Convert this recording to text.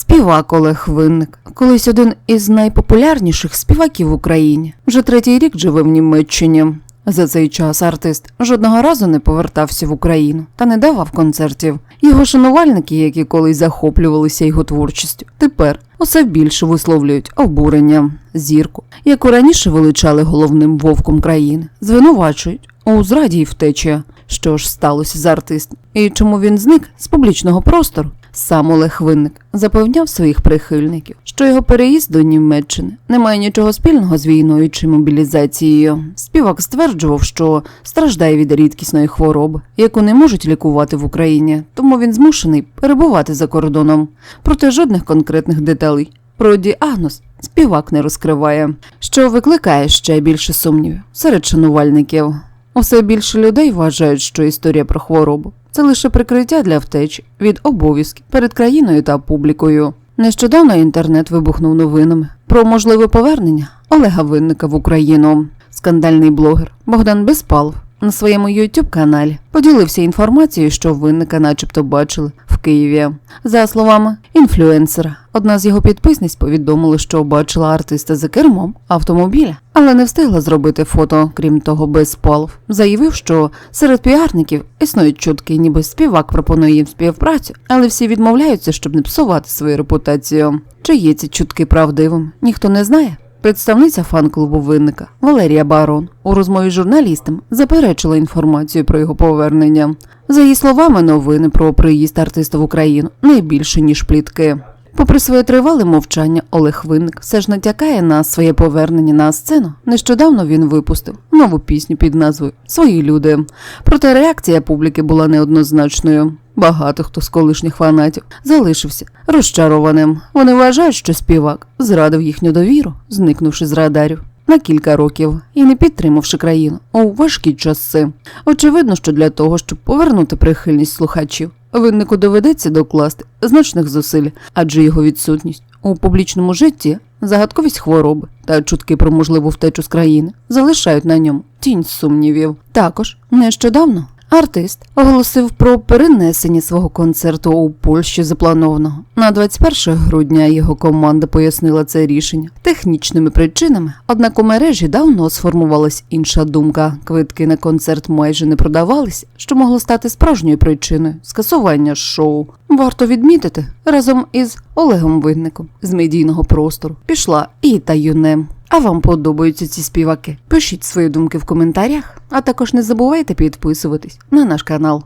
Співак Олег Винник, колись один із найпопулярніших співаків в Україні. Вже третій рік живе в Німеччині. За цей час артист жодного разу не повертався в Україну та не давав концертів. Його шанувальники, які колись захоплювалися його творчістю, тепер усе більше висловлюють обурення. Зірку, яку раніше величали головним вовком країни, звинувачують у зраді й втечі. Що ж сталося з артистом і чому він зник з публічного простору? Сам Олег Винник запевняв своїх прихильників, що його переїзд до Німеччини не має нічого спільного з війною чи мобілізацією. Співак стверджував, що страждає від рідкісної хвороби, яку не можуть лікувати в Україні, тому він змушений перебувати за кордоном. Проте жодних конкретних деталей про діагноз співак не розкриває, що викликає ще більше сумнівів серед шанувальників. Усе більше людей вважають, що історія про хворобу це лише прикриття для втечі від обов'язків перед країною та публікою. Нещодавно інтернет вибухнув новинами про можливе повернення Олега Винника в Україну. Скандальний блогер Богдан Безпалов на своєму youtube каналі поділився інформацією, що винника начебто бачили в Києві. За словами інфлюенсера, одна з його підписниць повідомила, що бачила артиста за кермом автомобіля, але не встигла зробити фото. Крім того, без Безпалов заявив, що серед піарників існують чутки, ніби співак пропонує їм співпрацю, але всі відмовляються, щоб не псувати свою репутацію. Чи є ці чутки правдивим? Ніхто не знає. Представниця фан-клубу винника Валерія Барон у розмові з журналістом заперечила інформацію про його повернення. За її словами, новини про приїзд артиста в Україну не більше ніж плітки. Попри своє тривале мовчання, Олег Винник все ж натякає на своє повернення на сцену. Нещодавно він випустив нову пісню під назвою Свої люди. Проте реакція публіки була неоднозначною. Багато хто з колишніх фанатів залишився розчарованим. Вони вважають, що співак зрадив їхню довіру, зникнувши з радарів на кілька років і не підтримавши країну у важкі часи. Очевидно, що для того, щоб повернути прихильність слухачів, виннику доведеться докласти значних зусиль, адже його відсутність у публічному житті, загадковість хвороби та чутки про можливу втечу з країни залишають на ньому тінь сумнівів. Також нещодавно артист оголосив про перенесення свого концерту у Польщі запланованого на 21 грудня. Його команда пояснила це рішення технічними причинами. Однак у мережі давно сформувалась інша думка. Квитки на концерт майже не продавалися, що могло стати справжньою причиною скасування шоу. Варто відмітити, разом із Олегом Винником з медійного простору пішла і Таюнем. А вам подобаються ці співаки? Пишіть свої думки в коментарях, а також не забувайте підписуватись на наш канал.